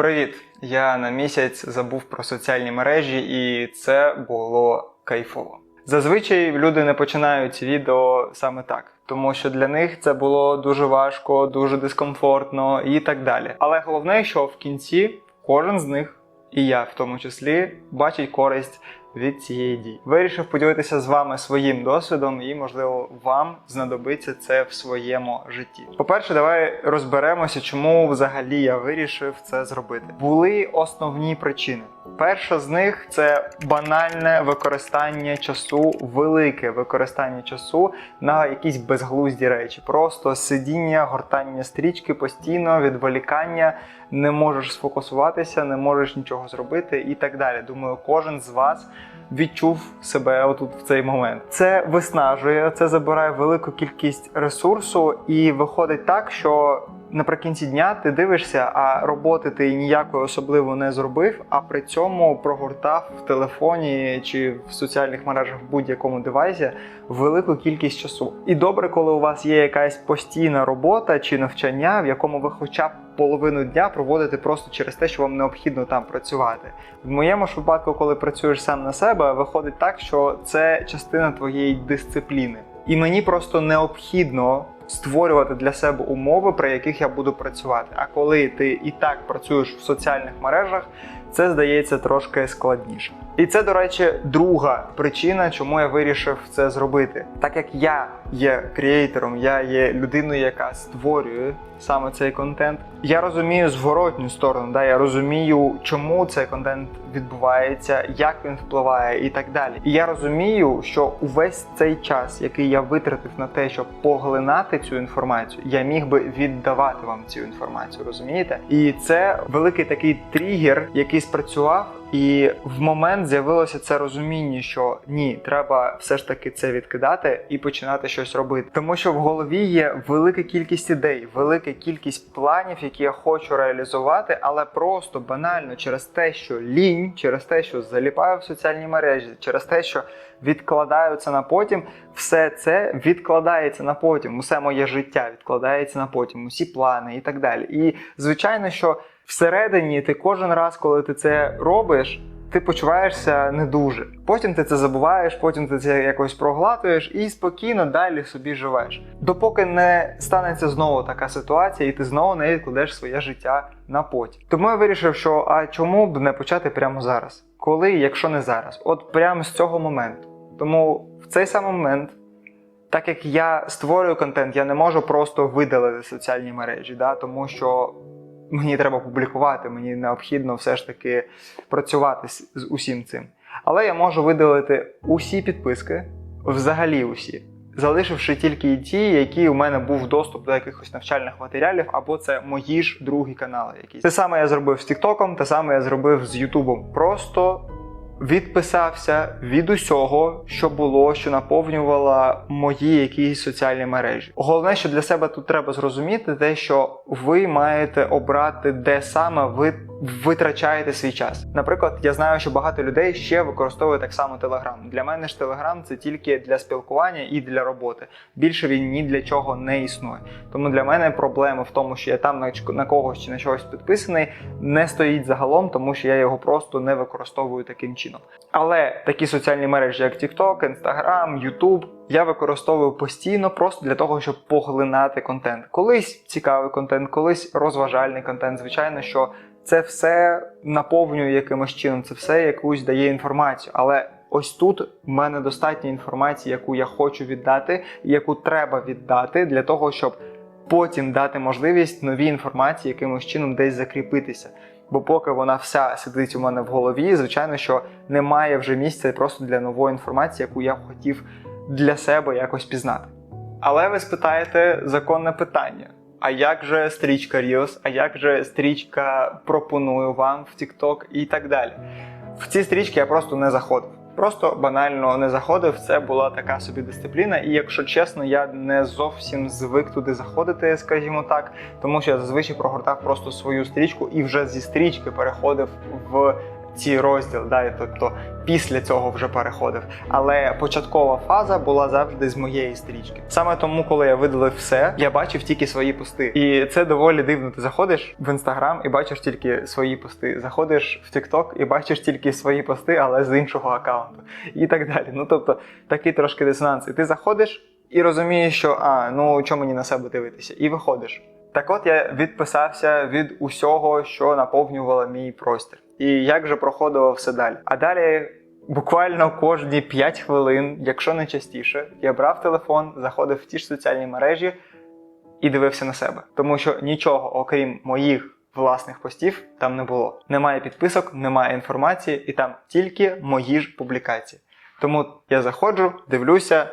Привіт! Я на місяць забув про соціальні мережі, і це було кайфово. Зазвичай люди не починають відео саме так, тому що для них це було дуже важко, дуже дискомфортно і так далі. Але головне, що в кінці кожен з них, і я в тому числі, бачить користь від цієї дії. Вирішив поділитися з вами своїм досвідом, і можливо вам знадобиться це в своєму житті. По-перше, давай розберемося, чому взагалі я вирішив це зробити. Були основні причини. Перша з них це банальне використання часу, велике використання часу на якісь безглузді речі. Просто сидіння, гортання стрічки постійно, відволікання, не можеш сфокусуватися, не можеш нічого зробити і так далі. Думаю, кожен з вас відчув себе отут в цей момент. Це виснажує, це забирає велику кількість ресурсу, і виходить так, що наприкінці дня ти дивишся, а роботи ти ніякої особливо не зробив, а при цьому прогортав в телефоні чи в соціальних мережах в будь-якому девайсі велику кількість часу. І добре, коли у вас є якась постійна робота чи навчання, в якому ви хоча б половину дня проводите просто через те, що вам необхідно там працювати. В моєму ж випадку, коли працюєш сам на себе, виходить так, що це частина твоєї дисципліни. І мені просто необхідно створювати для себе умови, при яких я буду працювати. А коли ти і так працюєш в соціальних мережах, це здається трошки складніше. І це, до речі, друга причина, чому я вирішив це зробити. Так як я є креатором, я є людиною, яка створює саме цей контент. Я розумію зворотню сторону, да, я розумію, чому цей контент відбувається, як він впливає і так далі. І я розумію, що увесь цей час, який я витратив на те, щоб поглинати цю інформацію, я міг би віддавати вам цю інформацію, розумієте? І це великий такий тригер, який спрацював. І в момент з'явилося це розуміння, що ні, треба все ж таки це відкидати і починати щось робити. Тому що в голові є велика кількість ідей, велика кількість планів, які я хочу реалізувати, але просто банально через те, що лінь, через те, що заліпаю в соціальні мережі, через те, що відкладаю це на потім, все це відкладається на потім. Усе моє життя відкладається на потім, усі плани і так далі. І звичайно, що всередині ти кожен раз, коли ти це робиш, ти почуваєшся не дуже. Потім ти це забуваєш, потім ти це якось проглатуєш і спокійно далі собі живеш. Допоки не станеться знову така ситуація, і ти знову не відкладеш своє життя на потім. Тому я вирішив, що а чому б не почати прямо зараз? Коли, якщо не зараз? От прямо з цього моменту. Тому в цей самий момент. Так як я створюю контент, я не можу просто видалити соціальні мережі, да? тому що мені треба публікувати, мені необхідно все ж таки працювати з усім цим. Але я можу видалити усі підписки, взагалі усі, залишивши тільки ті, які у мене був доступ до якихось навчальних матеріалів, або це мої ж другі канали. якісь. Те саме я зробив з Тіктоком, те саме я зробив з Ютубом. Просто відписався від усього, що було, що наповнювало мої якісь соціальні мережі. Головне, що для себе тут треба зрозуміти, те, що ви маєте обрати, де саме ви витрачаєте свій час. Наприклад, я знаю, що багато людей ще використовує так само Телеграм. Для мене ж Телеграм це тільки для спілкування і для роботи. Більше він ні для чого не існує. Тому для мене проблема в тому, що я там на, когось чи на щось підписаний, не стоїть загалом, тому що я його просто не використовую таким чином. Але такі соціальні мережі, як TikTok, Instagram, YouTube, я використовую постійно просто для того, щоб поглинати контент. Колись цікавий контент, колись розважальний контент. Звичайно, що це все наповнює якимось чином, це все якусь дає інформацію. Але ось тут в мене достатньо інформації, яку я хочу віддати, і яку треба віддати для того, щоб потім дати можливість новій інформації якимось чином десь закріпитися. Бо поки вона вся сидить у мене в голові, звичайно, що немає вже місця просто для нової інформації, яку я хотів для себе якось пізнати. Але ви спитаєте законне питання. А як же стрічка Reels, а як же стрічка пропоную вам в TikTok і так далі? В ці стрічки я просто не заходив. Просто банально не заходив. Це була така собі дисципліна, і якщо чесно, я не зовсім звик туди заходити, скажімо так, тому що я зазвичай прогортав просто свою стрічку і вже зі стрічки переходив в ці розділ, да, тобто після цього вже переходив. Але початкова фаза була завжди з моєї стрічки. Саме тому, коли я видалив все, я бачив тільки свої пости. І це доволі дивно. Ти заходиш в інстаграм і бачиш тільки свої пости. Заходиш в TikTok і бачиш тільки свої пости, але з іншого аккаунту. І так далі. Ну тобто такий трошки дисонанс. І ти заходиш і розумієш, що а ну чому мені на себе дивитися, і виходиш. Так от я відписався від усього, що наповнювало мій простір. І як же проходило все далі. А далі буквально кожні 5 хвилин, якщо не частіше, я брав телефон, заходив в ті ж соціальні мережі і дивився на себе. Тому що нічого, окрім моїх власних постів, там не було. Немає підписок, немає інформації, і там тільки мої ж публікації. Тому я заходжу, дивлюся.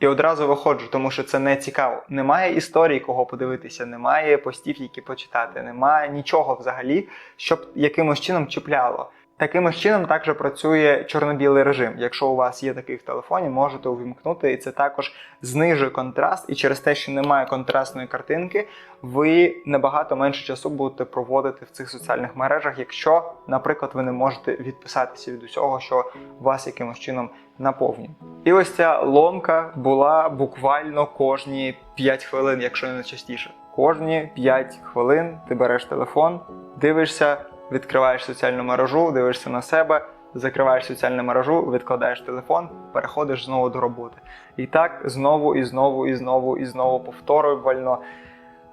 І одразу виходжу, тому що це не цікаво. Немає історії, кого подивитися, немає постів, які почитати, немає нічого взагалі, щоб якимось чином чіпляло. Таким чином також працює чорно-білий режим. Якщо у вас є такий в телефоні, можете увімкнути, і це також знижує контраст. І через те, що немає контрастної картинки, ви набагато менше часу будете проводити в цих соціальних мережах, якщо, наприклад, ви не можете відписатися від усього, що вас якимось чином наповнює. І ось ця ломка була буквально кожні 5 хвилин, якщо не частіше. Кожні 5 хвилин ти береш телефон, дивишся, відкриваєш соціальну мережу, дивишся на себе, закриваєш соціальну мережу, відкладаєш телефон, переходиш знову до роботи. І так знову і знову і знову і знову повторювально.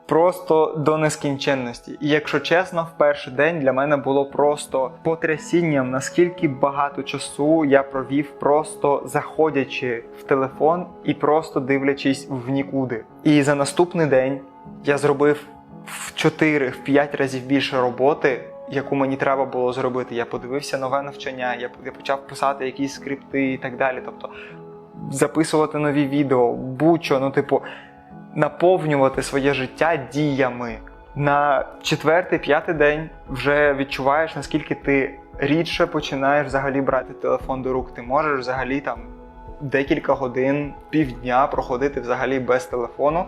Просто до нескінченності. І якщо чесно, в перший день для мене було просто потрясінням, наскільки багато часу я провів, просто заходячи в телефон і просто дивлячись в нікуди. І за наступний день я зробив в 4-5 разів більше роботи, яку мені треба було зробити. Я подивився нове навчання, я, почав писати якісь скрипти і так далі. Тобто записувати нові відео, будь-що, ну, типу, наповнювати своє життя діями. На четвертий, п'ятий день вже відчуваєш, наскільки ти рідше починаєш взагалі брати телефон до рук. Ти можеш взагалі там декілька годин, півдня проходити взагалі без телефону,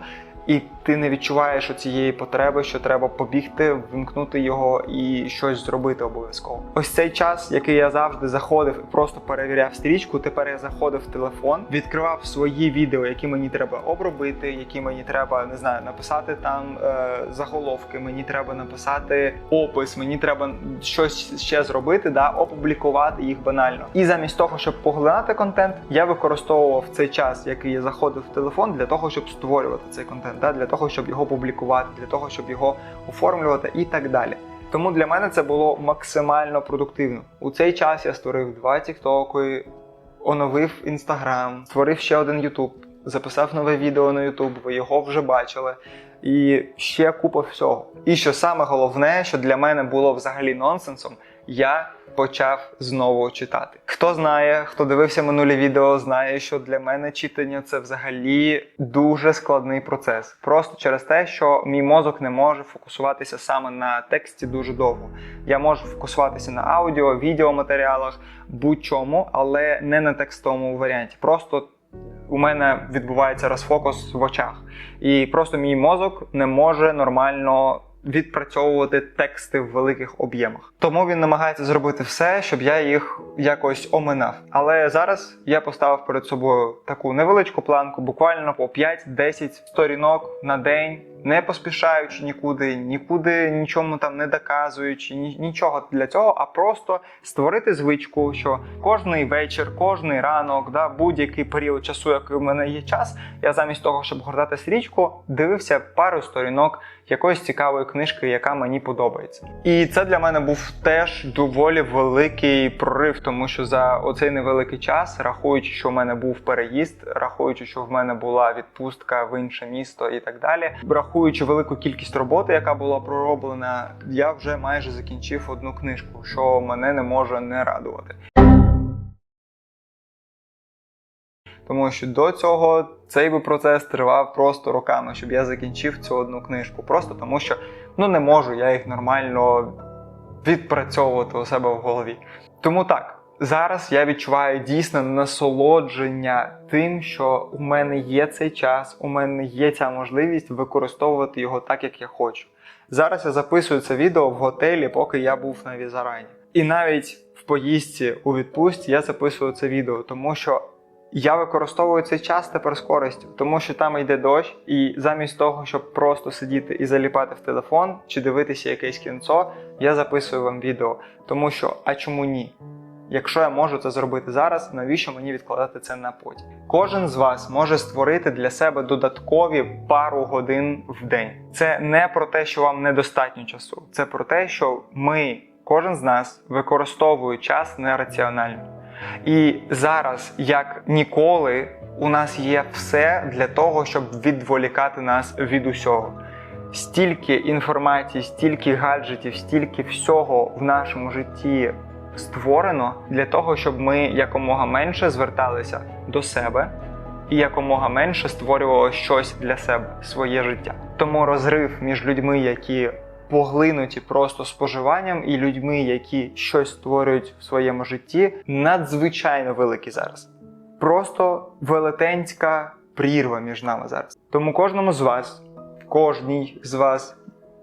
і ти не відчуваєш цієї потреби, що треба побігти, вимкнути його і щось зробити обов'язково. Ось цей час, який я завжди заходив і просто перевіряв стрічку. Тепер я заходив в телефон, відкривав свої відео, які мені треба обробити, які мені треба не знаю, написати там е, заголовки. Мені треба написати опис, мені треба щось ще зробити, да, опублікувати їх банально. І замість того, щоб поглинати контент, я використовував цей час, який я заходив в телефон, для того, щоб створювати цей контент, да, для того, щоб його публікувати, для того, щоб його оформлювати і так далі. Тому для мене це було максимально продуктивно. У цей час я створив два тіктоки, оновив інстаграм, створив ще один Ютуб, записав нове відео на Ютуб, ви його вже бачили. І ще купа всього. І що саме головне, що для мене було взагалі нонсенсом, я почав знову читати. Хто знає, хто дивився минулі відео, знає, що для мене читання це взагалі дуже складний процес. Просто через те, що мій мозок не може фокусуватися саме на тексті дуже довго. Я можу фокусуватися на аудіо, відеоматеріалах, будь-чому, але не на текстовому варіанті. Просто у мене відбувається розфокус в очах, і просто мій мозок не може нормально відпрацьовувати тексти в великих об'ємах. Тому він намагається зробити все, щоб я їх якось оминав. Але зараз я поставив перед собою таку невеличку планку, буквально по 5-10 сторінок на день. Не поспішаючи нікуди, нікуди нічому там не доказуючи, ні, нічого для цього, а просто створити звичку, що кожний вечір, кожний ранок, да, будь-який період часу, який у мене є час, я замість того, щоб гортати стрічку, дивився пару сторінок якоїсь цікавої книжки, яка мені подобається. І це для мене був теж доволі великий прорив, тому що за оцей невеликий час, рахуючи, що в мене був переїзд, рахуючи, що в мене була відпустка в інше місто і так далі, рахуючи велику кількість роботи, яка була пророблена, я вже майже закінчив одну книжку, що мене не може не радувати. Тому що до цього цей би процес тривав просто роками, щоб я закінчив цю одну книжку. Просто тому що ну не можу я їх нормально відпрацьовувати у себе в голові. Тому так. Зараз я відчуваю дійсне насолодження тим, що у мене є цей час, у мене є ця можливість використовувати його так, як я хочу. Зараз я записую це відео в готелі, поки я був на Візарані. І навіть в поїздці у відпустці я записую це відео, тому що я використовую цей час тепер з користю, тому що там йде дощ, і замість того, щоб просто сидіти і заліпати в телефон чи дивитися якесь кінцо, я записую вам відео. Тому що, а чому ні? Якщо я можу це зробити зараз, навіщо мені відкладати це на потім? Кожен з вас може створити для себе додаткові пару годин в день. Це не про те, що вам недостатньо часу, це про те, що ми, кожен з нас, використовує час нераціонально. І зараз, як ніколи, у нас є все для того, щоб відволікати нас від усього. Стільки інформації, стільки гаджетів, стільки всього в нашому житті створено для того, щоб ми якомога менше зверталися до себе і якомога менше створювали щось для себе, своє життя. Тому розрив між людьми, які поглинуті просто споживанням, і людьми, які щось створюють в своєму житті, надзвичайно великий зараз. Просто велетенська прірва між нами зараз. Тому кожному з вас, кожній з вас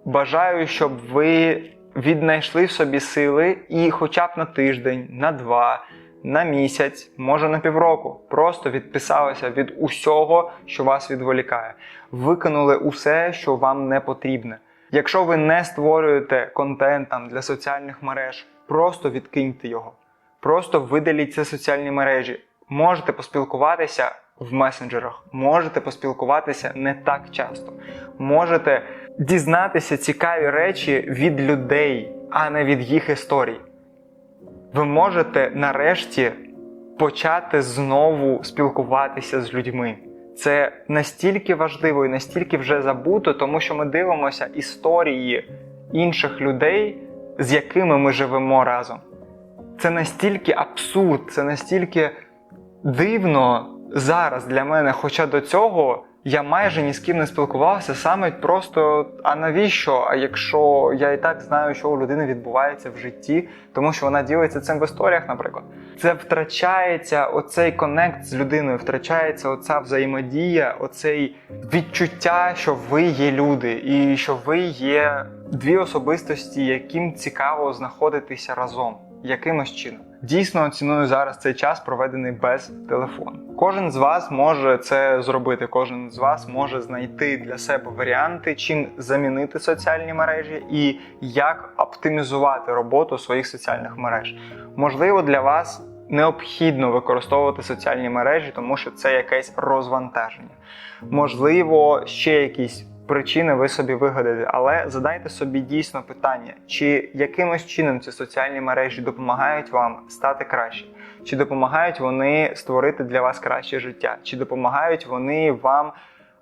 бажаю, щоб ви віднайшли в собі сили і хоча б на тиждень, на два, на місяць, може на півроку, просто відписалися від усього, що вас відволікає. Викинули усе, що вам не потрібне. Якщо ви не створюєте контент там для соціальних мереж, просто відкиньте його. Просто видаліть ці соціальні мережі. Можете поспілкуватися в месенджерах, можете поспілкуватися не так часто. Можете дізнатися цікаві речі від людей, а не від їх історій. Ви можете нарешті почати знову спілкуватися з людьми. Це настільки важливо і настільки вже забуто, тому що ми дивимося історії інших людей, з якими ми живемо разом. Це настільки абсурд, це настільки дивно зараз для мене. Хоча до цього я майже ні з ким не спілкувався, саме просто а навіщо? А якщо я і так знаю, що у людини відбувається в житті, тому що вона ділиться цим в історіях, наприклад, це втрачається оцей конект з людиною, втрачається оця взаємодія, оцей відчуття, що ви є люди, і що ви є дві особистості, яким цікаво знаходитися разом якимось чином. Дійсно ціную зараз цей час, проведений без телефону. Кожен з вас може це зробити. Кожен з вас може знайти для себе варіанти, чим замінити соціальні мережі і як оптимізувати роботу своїх соціальних мереж. Можливо, для вас необхідно використовувати соціальні мережі, тому що це якесь розвантаження. Можливо, ще якісь причини ви собі вигадаєте, але задайте собі дійсно питання, чи якимось чином ці соціальні мережі допомагають вам стати краще, чи допомагають вони створити для вас краще життя, чи допомагають вони вам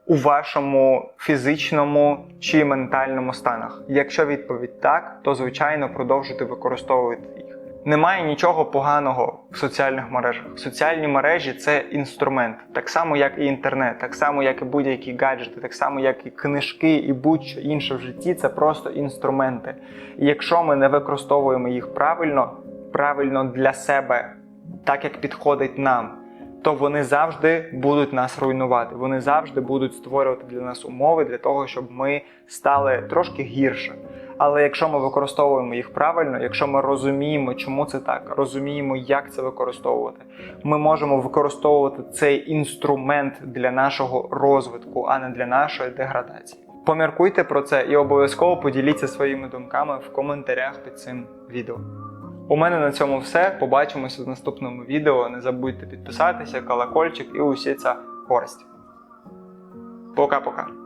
у вашому фізичному чи ментальному станах. Якщо відповідь так, то звичайно продовжуйте використовувати. Немає нічого поганого в соціальних мережах. Соціальні мережі це інструмент, так само як і інтернет, так само як і будь-які гаджети, так само як і книжки, і будь-що інше в житті це просто інструменти. І якщо ми не використовуємо їх правильно, правильно для себе, так як підходить нам, то вони завжди будуть нас руйнувати. Вони завжди будуть створювати для нас умови для того, щоб ми стали трошки гірше. Але якщо ми використовуємо їх правильно, якщо ми розуміємо, чому це так, розуміємо, як це використовувати, ми можемо використовувати цей інструмент для нашого розвитку, а не для нашої деградації. Поміркуйте про це і обов'язково поділіться своїми думками в коментарях під цим відео. У мене на цьому все. Побачимося в наступному відео. Не забудьте підписатися, колокольчик і усі ця користь. Пока-пока.